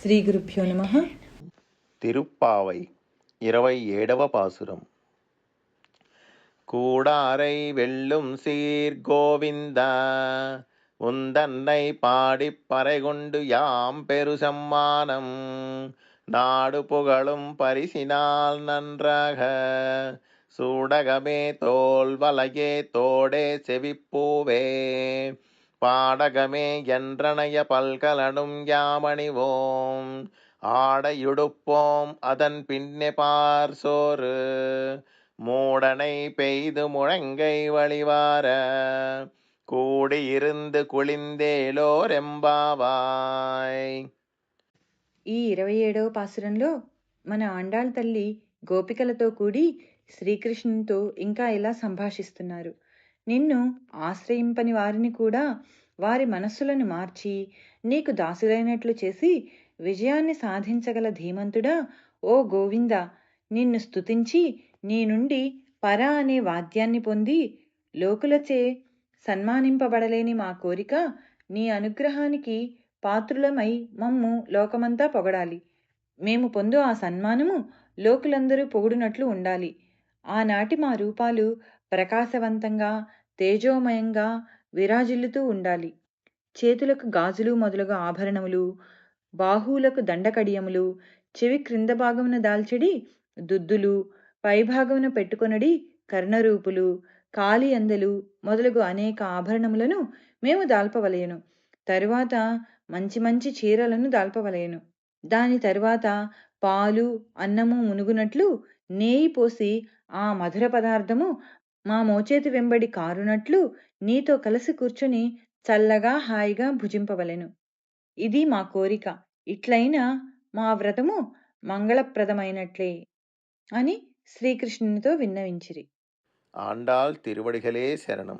శ్రీ గురుభ్యో నమ తిరుప్పావై ఇరవై ఏడవ పాసురం கூடாரை வெல்லும் சீர் கோவிந்தா உந்தன்னை பாடிப் பறைகொண்டு யாம் பெரு சம்மானம் நாடு புகழும் பரிசினால் நன்றாக சூடகமே தோல் வலையே தோடே செவிப்பூவே பாடகமே என்றனைய பல்கலனும் யாமணிவோம் ஆடையுடுப்போம் அதன் பின்னே பார் சோறு மூடனை பெய்து முழங்கை வழிவார கூடியிருந்து குளிந்தேலோரெம்பாவாய் ఈ ఇరవై ఏడవ పాసురంలో మన ఆండాళ్ తల్లి గోపికలతో కూడి శ్రీకృష్ణునితో ఇంకా ఇలా సంభాషిస్తున్నారు నిన్ను ఆశ్రయింపని వారిని కూడా వారి మనస్సులను మార్చి నీకు దాసులైనట్లు చేసి విజయాన్ని సాధించగల ధీమంతుడా? ఓ గోవింద నిన్ను స్తుతించి నీ నుండి పర అనే వాద్యాన్ని పొంది లోకులచే సన్మానింపబడలేని మా కోరిక నీ అనుగ్రహానికి పాత్రులమై మమ్ము లోకమంతా పొగడాలి. మేము పొందు ఆ సన్మానము లోకులందరూ పొగుడునట్లు ఉండాలి. ఆనాటి మా రూపాలు ప్రకాశవంతంగా తేజోమయంగా విరాజిల్లుతూ ఉండాలి. చేతులకు గాజులు మొదలగు ఆభరణములు బాహువులకు దండకడియములు చెవి క్రింద భాగమున దాల్చడి దుద్దులు పైభాగమున పెట్టుకొనడి కర్ణరూపులు కాలి అందలు మొదలగు అనేక ఆభరణములను మేము దాల్పవలయను తరువాత మంచి మంచి చీరలను దాల్పవలయను దాని తరువాత పాలు అన్నము మునుగునట్లు నేయి పోసి ఆ మధుర పదార్థము మా మోచేతి వెంబడి కారునట్లు నీతో కలిసి కూర్చుని చల్లగా హాయిగా భుజింపవలెను. ఇది మా కోరిక. ఇట్లయినా మా వ్రతము మంగళప్రదమైనట్లే అని శ్రీకృష్ణునితో విన్నవించిరి. ఆండాల్ తిరువడిగలే శరణం.